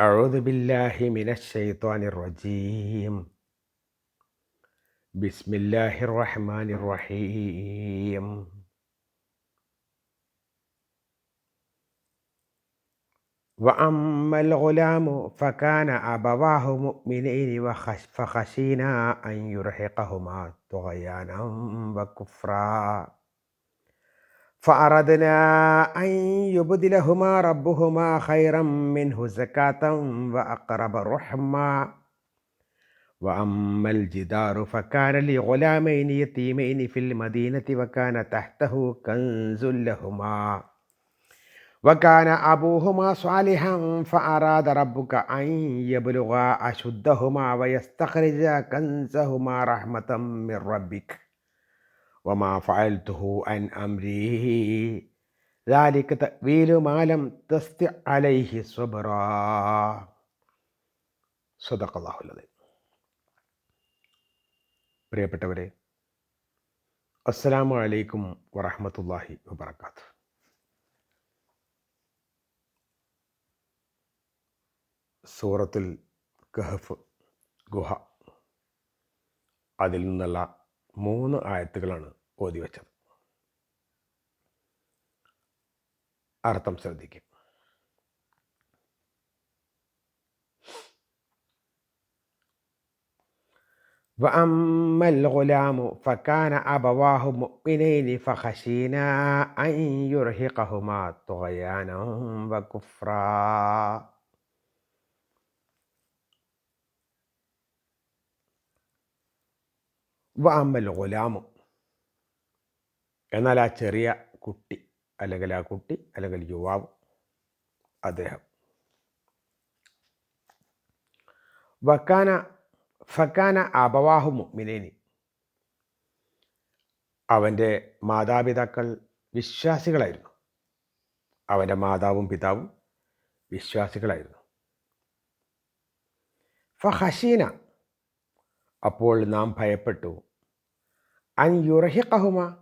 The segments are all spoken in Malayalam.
أعوذ بالله من الشيطان الرجيم. بسم الله الرحمن الرحيم. وأما الغلام فكان أبواه مؤمنين فخشينا أن يرهقهما طغيانا وكفرا. فأردنا أن يبدلهما ربهما خيرا منه زكاة وأقرب رحما. وأما الجدار فكان لغلامين يتيمين في المدينة وكان تحته كنز لهما. وكان أبوهما صالحا فأراد ربك أن يبلغا أشدهما ويستخرجا كنزهما رحمة من ربك. وما فعلته عن أمري ذلك تأويل ما لم تستع عليه صبرا صدق الله العظيم പ്രിയപ്പെട്ടവരെ അസ്സലാമു അലൈക്കും വറഹമത്തല്ലാഹി വബർക്കാത്തു സൂറത്തുൽ കഹഫ് ഗുഹ അതിൽ നിന്നുള്ള മൂന്ന് ആയത്തുകളാണ് ഓതി വച്ചത് അർത്ഥം ശ്രദ്ധിക്കും وأما الغلام فكان أبواه مؤمنين فخشينا أن يرهقهما طغيانا وكفرا വഅമ്മൽ ഗുലാമു എന്നാൽ ആ ചെറിയ കുട്ടി അല്ലെങ്കിൽ ആ കുട്ടി അല്ലെങ്കിൽ യുവാവ് അദ്ദേഹം. വക്കാന ഫക്കാന അപവാഹു മിനേനി അവന്റെ മാതാപിതാക്കൾ വിശ്വാസികളായിരുന്നു. അവന്റെ മാതാവും പിതാവും വിശ്വാസികളായിരുന്നു. ഫഹഷീന അപ്പോൾ നാം ഭയപ്പെട്ടു. അൻ യുറഹിഖഹുമ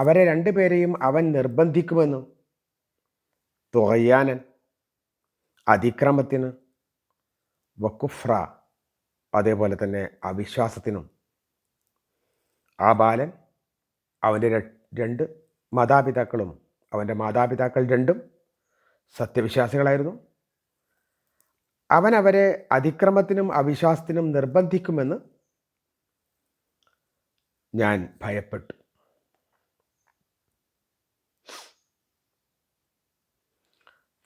അവരെ രണ്ടുപേരെയും അവൻ നിർബന്ധിക്കുമെന്ന്. തുകയ്യാനൻ അതിക്രമത്തിന് വക്കുഫ്ര അതേപോലെ തന്നെ അവിശ്വാസത്തിനും. ആ ബാലൻ അവന്റെ രണ്ട് മാതാപിതാക്കളും അവന്റെ മാതാപിതാക്കൾ രണ്ടും സത്യവിശ്വാസികളായിരുന്നു. അവൻ അവരെ അതിക്രമത്തിനും അവിശ്വാസത്തിനും നിർബന്ധിക്കുമെന്ന് ഞാൻ ഭയപ്പെട്ടു.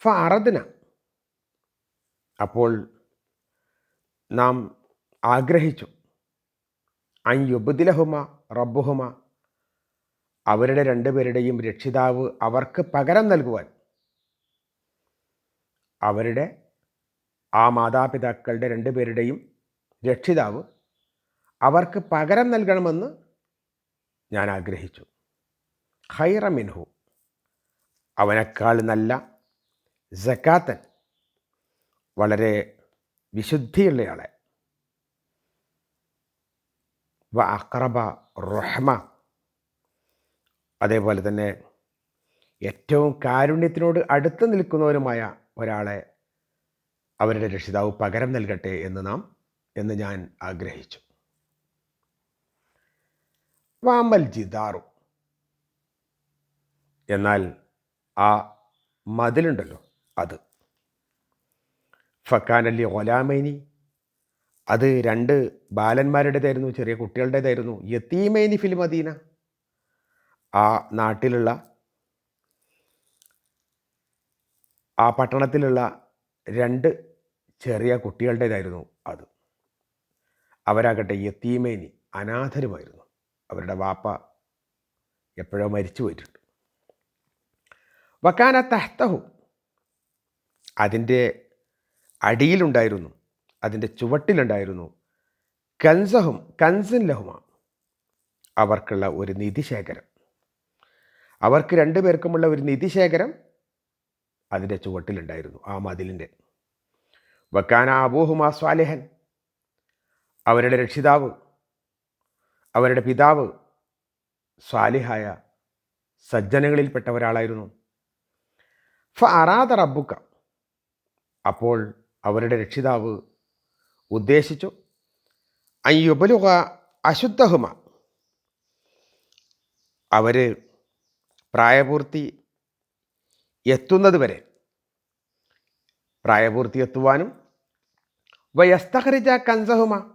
ഫറദിന അപ്പോൾ നാം ആഗ്രഹിച്ചു. അയ്യുബുദിലഹുമ റബ്ബുഹുമ അവരുടെ രണ്ടുപേരുടെയും രക്ഷിതാവ് അവർക്ക് പകരം നൽകുവാൻ. അവരുടെ ആ മാതാപിതാക്കളുടെ രണ്ടുപേരുടെയും രക്ഷിതാവ് അവർക്ക് പകരം നൽകണമെന്ന് ഞാൻ ആഗ്രഹിച്ചു. ഹൈറമിൻഹു അവനേക്കാൾ നല്ല ജക്കാത്തൻ വളരെ വിശുദ്ധിയുള്ളയാളെ. വ അക്രബ റഹ്മ. അതേപോലെ തന്നെ ഏറ്റവും കാരുണ്യത്തിനോട് അടുത്ത് നിൽക്കുന്നവരുമായ ഒരാളെ അവരുടെ രക്ഷിതാവ് പകരം നൽകട്ടെ എന്ന് നാം എന്ന് ഞാൻ ആഗ്രഹിച്ചു. വാമൽ ജിദാറു എന്നാൽ ആ മതിലുണ്ടല്ലോ. അത്. ഫക്കാനല്ലി ഒലാമൈനി അത് രണ്ട് ബാലന്മാരുടേതായിരുന്നു ചെറിയ കുട്ടികളുടേതായിരുന്നു. യത്തീമൈനി ഫിൽ മദീന. ആ നാട്ടിലുള്ള ആ പട്ടണത്തിലുള്ള രണ്ട് ചെറിയ കുട്ടികളുടേതായിരുന്നു അത്. അവരാകട്ടെ യത്തീമേനി അനാഥരുമായിരുന്നു. അവരുടെ വാപ്പ എപ്പോഴോ മരിച്ചു പോയിട്ടുണ്ട് വക്കാന തഹ്തഹു. അതിന്റെ അടിയിലുണ്ടായിരുന്നു. അതിന്റെ ചുവട്ടിലുണ്ടായിരുന്നു. കൻസഹും കൻസൻ ലഹുമ. അവർക്കുള്ള ഒരു നിധിശേഖരം അവർക്ക് രണ്ടു പേർക്കുമുള്ള ഒരു നിധിശേഖരം അതിന്റെ ചുവട്ടിലുണ്ടായിരുന്നു ആ മതിലിന്റെ. വക്കാന അബൂഹുമാ സ്വാലിഹൻ. അവരുടെ രക്ഷിതാവ് അവരുടെ പിതാവ് സ്വാലിഹായ സജ്ജനങ്ങളിൽപ്പെട്ട ഒരാളായിരുന്നു. ഫ അറാദ റബ്ബുക്ക അപ്പോൾ അവരുടെ രക്ഷിതാവ് ഉദ്ദേശിച്ചു അയ്യുപലുക അശുദ്ധഹുമ. അവർ പ്രായപൂർത്തി എത്തുന്നത് വരെ പ്രായപൂർത്തി എത്തുവാനും വയസ്തഹരിജ കൻസഹുമ.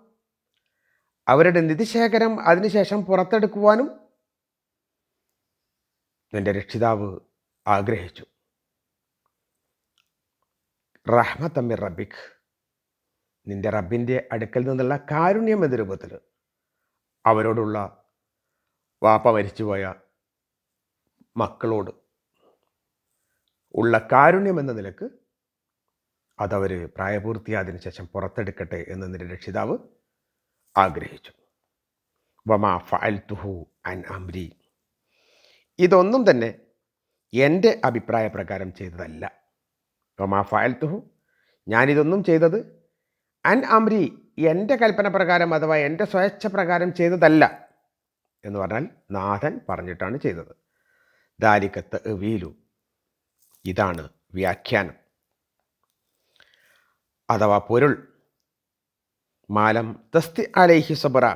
അവരുടെ നിധിശേഖരം അതിനുശേഷം പുറത്തെടുക്കുവാനും എന്റെ രക്ഷിതാവ് ആഗ്രഹിച്ചു. റഹ്മത്തമ്മിർ റബിഖ് നിന്റെ റബ്ബിന്റെ അടുക്കൽ നിന്നുള്ള കാരുണ്യം എന്ന രൂപത്തിൽ അവരോടുള്ള വാപ്പ മരിച്ചുപോയ മക്കളോട് ഉള്ള കാരുണ്യം എന്ന നിലയ്ക്ക് അതവർ പ്രായപൂർത്തിയായതിനു ശേഷം പുറത്തെടുക്കട്ടെ എന്ന് നിന്റെ രക്ഷിതാവ് ആഗ്രഹിച്ചു. വമാ ഫഅൽത്തുഹു അൻ അംരി. ഇതൊന്നും തന്നെ എന്റെ അഭിപ്രായ പ്രകാരം ചെയ്തതല്ല. ഞാനിതൊന്നും ചെയ്തത് അൻ അമ്രി എന്റെ കൽപ്പന പ്രകാരം അഥവാ എന്റെ സ്വേച്ഛ പ്രകാരം ചെയ്തതല്ല എന്ന് പറഞ്ഞാൽ നാഥൻ പറഞ്ഞിട്ടാണ് ചെയ്തത്. ദാരികത്ത് വീലു ഇതാണ് വ്യാഖ്യാനം. അഥവാ പൊരുൾ. മാലം തസ്തി അലൈഹി സബറ.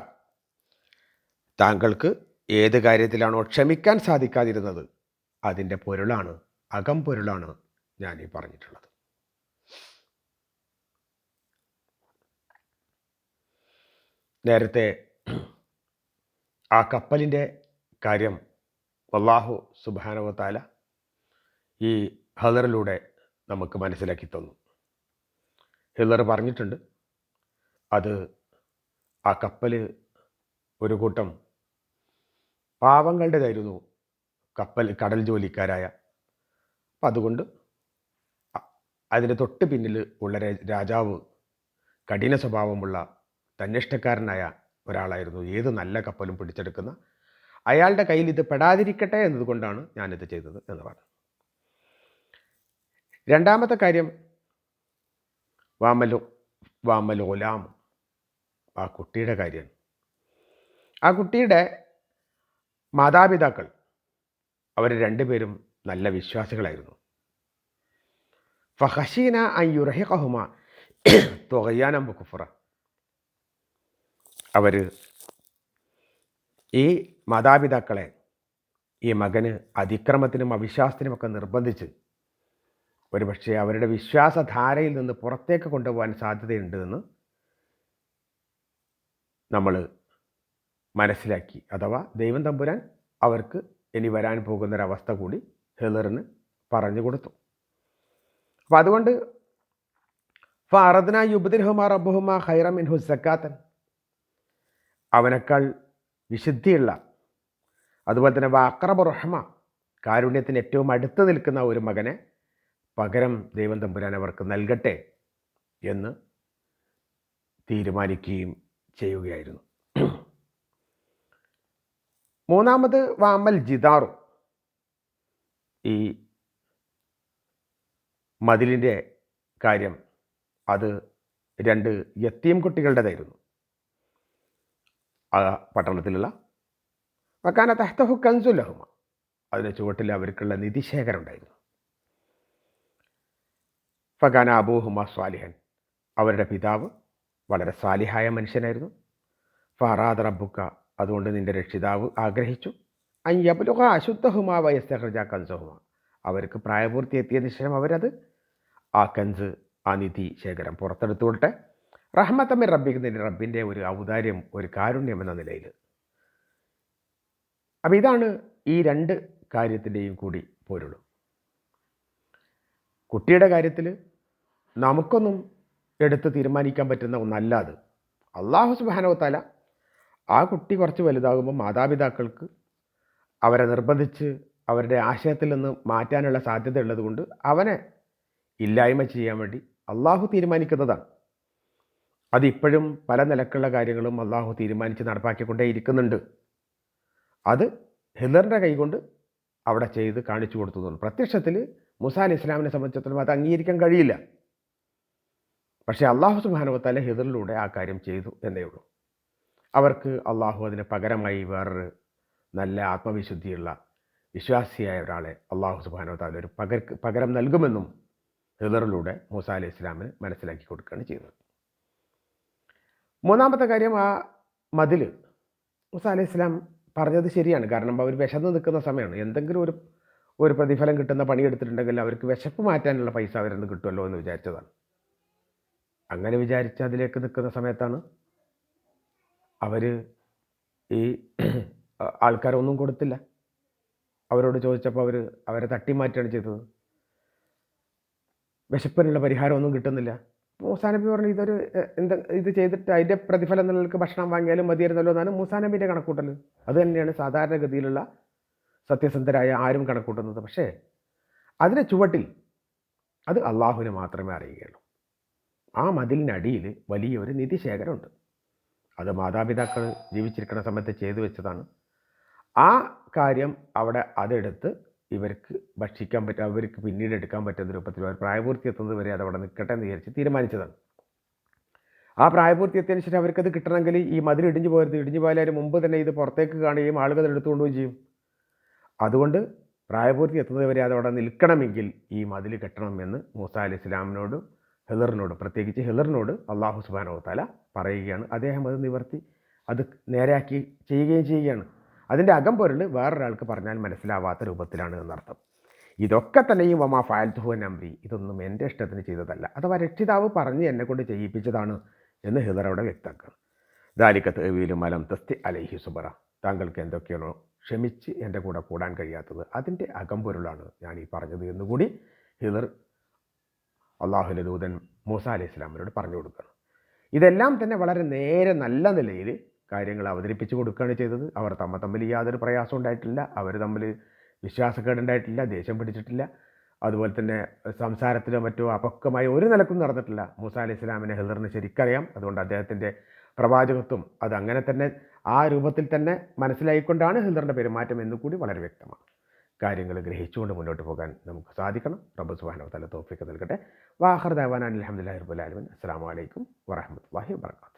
താങ്കൾക്ക് ഏത് കാര്യത്തിലാണോ ക്ഷമിക്കാൻ സാധിക്കാതിരുന്നത് അതിന്റെ പൊരുളാണ് അകം പൊരുളാണ്. ഞാൻ ഈ പറഞ്ഞിട്ടുള്ളത്. നേരത്തെ ആ കപ്പലിന്റെ കാര്യം അള്ളാഹു സുബാനവത്താല ഈ ഹദറിലൂടെ നമുക്ക് മനസ്സിലാക്കി തന്നു. ഹില്ലർ പറഞ്ഞിട്ടുണ്ട് അത് ആ കപ്പൽ ഒരു കൂട്ടം പാവങ്ങളുടേതായിരുന്നു കപ്പൽ കടൽ ജോലിക്കാരായ. അപ്പം അതുകൊണ്ട് അതിന് തൊട്ട് പിന്നിൽ ഉള്ള രാജാവ് കഠിന സ്വഭാവമുള്ള തന്നിഷ്ടക്കാരനായ ഒരാളായിരുന്നു. ഏത് നല്ല കപ്പലും പിടിച്ചെടുക്കുന്ന അയാളുടെ കയ്യിൽ ഇത് പെടാതിരിക്കട്ടെ എന്നതുകൊണ്ടാണ് ഞാനിത് ചെയ്തത് എന്ന് പറഞ്ഞു രണ്ടാമത്തെ കാര്യം വാമലോ വാമലോലാം ആ കുട്ടിയുടെ കാര്യം. ആ കുട്ടിയുടെ മാതാപിതാക്കൾ അവർ രണ്ടുപേരും നല്ല വിശ്വാസികളായിരുന്നു. ഫഹഷീന അയ്യുറഹിഹുമ തുകയാനം ബുക്കുഫുറ അവർ ഈ മാതാപിതാക്കളെ ഈ മകന് അതിക്രമത്തിനും അവിശ്വാസത്തിനുമൊക്കെ നിർബന്ധിച്ച് ഒരുപക്ഷെ അവരുടെ വിശ്വാസധാരയിൽ നിന്ന് പുറത്തേക്ക് കൊണ്ടുപോകാൻ സാധ്യതയുണ്ടെന്ന് നമ്മൾ മനസ്സിലാക്കി. അഥവാ ദൈവം തമ്പുരാൻ അവർക്ക് ഇനി വരാൻ പോകുന്നൊരവസ്ഥ കൂടി ഹെലറിന് പറഞ്ഞു കൊടുത്തു. അപ്പം അതുകൊണ്ട് ഫറദ്ന യുബദിൻഹുമ റബ്ബുഹുമ ഹൈറമിൻ ഹുസക്കാത്തൻ അവനേക്കാൾ വിശുദ്ധിയുള്ള അതുപോലെ തന്നെ വാക്രബ റഹ്മ കാരുണ്യത്തിന് ഏറ്റവും അടുത്ത് നിൽക്കുന്ന ഒരു മകനെ പകരം ദൈവം തമ്പുരാൻ അവർക്ക് നൽകട്ടെ എന്ന് തീരുമാനിക്കുകയും ചെയ്യുകയായിരുന്നു. മൂന്നാമത് വാമൽ ജിദാറു ഈ മതിലിന്റെ കാര്യം അത് രണ്ട് യത്തീം കുട്ടികളുടേതായിരുന്നു. ആ പട്ടണത്തിലുള്ള വക്കാന തഹ്തഹു കൻസുലഹുമ. അതിന് ചുവട്ടിൽ അവർക്കുള്ള നിധിശേഖരം ഉണ്ടായിരുന്നു ഫഖാന അബൂഹുമ സ്വാലിഹൻ അവരുടെ പിതാവ് വളരെ സ്വാലിഹായ മനുഷ്യനായിരുന്നു. ഫറാദ് റബ്ബുക്ക അതുകൊണ്ട് നിന്റെ രക്ഷിതാവ് ആഗ്രഹിച്ചു. അയ്യബുലുക അശുദ്ധഹുമാ വയസ്സഹർജ കൻസഹുമ. അവർക്ക് പ്രായപൂർത്തി എത്തിയതിനു ശേഷം അവരത് ആ കൻസ് ആ നിധി ശേഖരം പുറത്തെടുത്തുകൊട്ടെ റഹ്മത്തമ്മ റബ്ബിക്കുന്നതിന് റബ്ബിന്റെ ഒരു ഔദാര്യം ഒരു കാരുണ്യം എന്ന നിലയിൽ. അപ്പം ഇതാണ് ഈ രണ്ട് കാര്യത്തിന്റെയും കൂടി പോരുള്ളു കുട്ടിയുടെ കാര്യത്തിൽ നമുക്കൊന്നും എടുത്ത് തീരുമാനിക്കാൻ പറ്റുന്ന ഒന്നല്ല അത്. അള്ളാഹു സുബാനവത്താല ആ കുട്ടി കുറച്ച് വലുതാകുമ്പോൾ മാതാപിതാക്കൾക്ക് അവരെ നിർബന്ധിച്ച് അവരുടെ ആശയത്തിൽ നിന്ന് മാറ്റാനുള്ള സാധ്യത ഉള്ളതുകൊണ്ട് അവനെ ഇല്ലായ്മ ചെയ്യാൻ വേണ്ടി അള്ളാഹു തീരുമാനിക്കുന്നതാണ്. അതിപ്പോഴും പല നിലക്കുള്ള കാര്യങ്ങളും അള്ളാഹു തീരുമാനിച്ച് നടപ്പാക്കിക്കൊണ്ടേ ഇരിക്കുന്നുണ്ട്. അത് ഹിലറിന്റെ കൈകൊണ്ട് അവിടെ ചെയ്ത് കാണിച്ചു കൊടുത്തതാണ് പ്രത്യക്ഷത്തിൽ മുസ അലി ഇസ്ലാമിനെ സംബന്ധിച്ചിടത്തോളം അത് അംഗീകരിക്കാൻ കഴിയില്ല. പക്ഷേ അള്ളാഹു സുബാനുവത്താല ഹിദറിലൂടെ ആ കാര്യം ചെയ്തു എന്നേ ഉള്ളൂ. അവർക്ക് അള്ളാഹു അതിന് പകരമായി വേറൊരു നല്ല ആത്മവിശുദ്ധിയുള്ള വിശ്വാസിയായ ഒരാളെ അള്ളാഹു സുബാനോ താല ഒരു പകർ പകരം നൽകുമെന്നും ഹിദറിലൂടെ മൂസ അലി ഇസ്ലാമിന് മനസ്സിലാക്കി കൊടുക്കുകയാണ് ചെയ്യുന്നത്. മൂന്നാമത്തെ കാര്യം ആ മതിൽ മൂസ അലി ഇസ്ലാം പറഞ്ഞത് ശരിയാണ്. കാരണം അവർ വിശന്ന് നിൽക്കുന്ന സമയമാണ്. എന്തെങ്കിലും ഒരു ഒരു പ്രതിഫലം കിട്ടുന്ന പണിയെടുത്തിട്ടുണ്ടെങ്കിൽ അവർക്ക് വിശപ്പ് മാറ്റാനുള്ള പൈസ അവരെന്ന് കിട്ടുമല്ലോ എന്ന് വിചാരിച്ചതാണ്. അങ്ങനെ വിചാരിച്ച് അതിലേക്ക് നിൽക്കുന്ന സമയത്താണ് അവർ ഈ ആൾക്കാരൊന്നും കൊടുത്തില്ല. അവരോട് ചോദിച്ചപ്പോൾ അവർ അവരെ തട്ടി മാറ്റുകയാണ് ചെയ്തത്. വിശപ്പിനുള്ള പരിഹാരമൊന്നും കിട്ടുന്നില്ല. മൂസാനബി പറഞ്ഞു ഇതൊരു എന്താ ഇത് ചെയ്തിട്ട് അതിന്റെ പ്രതിഫലം നിങ്ങൾക്ക് ഭക്ഷണം വാങ്ങിയാലും മതിയായിരുന്നല്ലോ എന്നാണ് മൂസാനബിന്റെ കണക്കൂട്ടൽ. അത് തന്നെയാണ് സാധാരണഗതിയിലുള്ള സത്യസന്ധരായ ആരും കണക്കൂട്ടുന്നത്. പക്ഷേ അതിന്റെ ചുവട്ടിൽ അത് അള്ളാഹുവിന് മാത്രമേ അറിയുകയുള്ളൂ. ആ മതിലിനടിയിൽ വലിയൊരു നിധിശേഖരമുണ്ട്. അത് മാതാപിതാക്കൾ ജീവിച്ചിരിക്കുന്ന സമയത്ത് ചെയ്തു വെച്ചതാണ്. ആ കാര്യം അവിടെ അതെടുത്ത് ഇവർക്ക് ഭക്ഷിക്കാൻ പറ്റും അവർക്ക് പിന്നീട് എടുക്കാൻ പറ്റുന്ന രൂപത്തിൽ അവർ പ്രായപൂർത്തി എത്തുന്നത് വരെ അതവിടെ നിൽക്കട്ടെ എന്ന് വിചാരിച്ച് തീരുമാനിച്ചതാണ്. ആ പ്രായപൂർത്തി എത്തിയതിന് ശേഷം അവർക്കത് കിട്ടണമെങ്കിൽ ഈ മതിൽ ഇടിഞ്ഞു പോകരുത് ഇടിഞ്ഞു പോയാലും മുമ്പ് തന്നെ ഇത് പുറത്തേക്ക് കാണുകയും ആളുകൾ എടുത്തുകൊണ്ടുപോവുകയും ചെയ്യും. അതുകൊണ്ട് പ്രായപൂർത്തി എത്തുന്നത് വരെ അതവിടെ നിൽക്കണമെങ്കിൽ ഈ മതിൽ കെട്ടണം എന്ന് മൂസ അലി ഇസ്ലാമിനോട് ഹെലറിനോട് പ്രത്യേകിച്ച് ഹെലറിനോട് അള്ളാഹു സുബാനോ താല പറയുകയാണ്. അദ്ദേഹം അത് നിവർത്തി അത് നേരാക്കി ചെയ്യുകയും ചെയ്യുകയാണ്. അതിന്റെ അകംപൊരുൾ വേറൊരാൾക്ക് പറഞ്ഞാൽ മനസ്സിലാവാത്ത രൂപത്തിലാണ് എന്നർത്ഥം. ഇതൊക്കെ തന്നെയും വമാ ഫാൽത്തുഹു നമ്പി ഇതൊന്നും എന്റെ ഇഷ്ടത്തിന് ചെയ്തതല്ല. അഥവാ രക്ഷിതാവ് പറഞ്ഞ് എന്നെ കൊണ്ട് ചെയ്യിപ്പിച്ചതാണ് എന്ന് ഹിതറോടെ വ്യക്തമാക്കണം. ദാലിക്കത്ത് വീലും മലം തസ്തി അലൈഹി സുബറ. താങ്കൾക്ക് എന്തൊക്കെയാണോ ക്ഷമിച്ച് എന്റെ കൂടെ കൂടാൻ കഴിയാത്തത് അതിന്റെ അകംപൊരുളാണ് ഞാൻ ഈ പറഞ്ഞത് എന്നുകൂടി ഹിദർ അള്ളാഹുലെ മൂസ അലൈഹി ഇസ്ലാമിനോട് പറഞ്ഞു കൊടുക്കുന്നു ഇതെല്ലാം തന്നെ വളരെ നേരെ നല്ല നിലയിൽ കാര്യങ്ങൾ അവതരിപ്പിച്ച് കൊടുക്കുകയാണ് ചെയ്തത്. അവർ തമ്മ തമ്മിൽ യാതൊരു പ്രയാസം ഉണ്ടായിട്ടില്ല. അവർ തമ്മിൽ വിശ്വാസക്കേടുണ്ടായിട്ടില്ല ദേഷ്യം പിടിച്ചിട്ടില്ല. അതുപോലെ തന്നെ സംസാരത്തിലോ മറ്റോ അപക്വമായി ഒരു നിലക്കും നടന്നിട്ടില്ല. മൂസ അലി ഇസ്ലാമിനെ ഹിദറിന് ശരിക്കറിയാം. അതുകൊണ്ട് അദ്ദേഹത്തിന്റെ പ്രവാചകത്വം അത് അങ്ങനെ തന്നെ ആ രൂപത്തിൽ തന്നെ മനസ്സിലായിക്കൊണ്ടാണ് ഹിദറിന്റെ പെരുമാറ്റം എന്ന് കൂടി വളരെ വ്യക്തമാണ്. കാര്യങ്ങൾ ഗ്രഹിച്ചുകൊണ്ട് മുന്നോട്ട് പോകാൻ നമുക്ക് സാധിക്കണം. റബ്ബ് സുബാനോ തല തോഫിക്ക് നൽകട്ടെ. വാഹർ ദേവാനാൻ അലഹമുല്ലാ റബുലാലമൻ അസ്സാം വലൈക്കും വറഹമത്തല്ലാഹി വാത്തു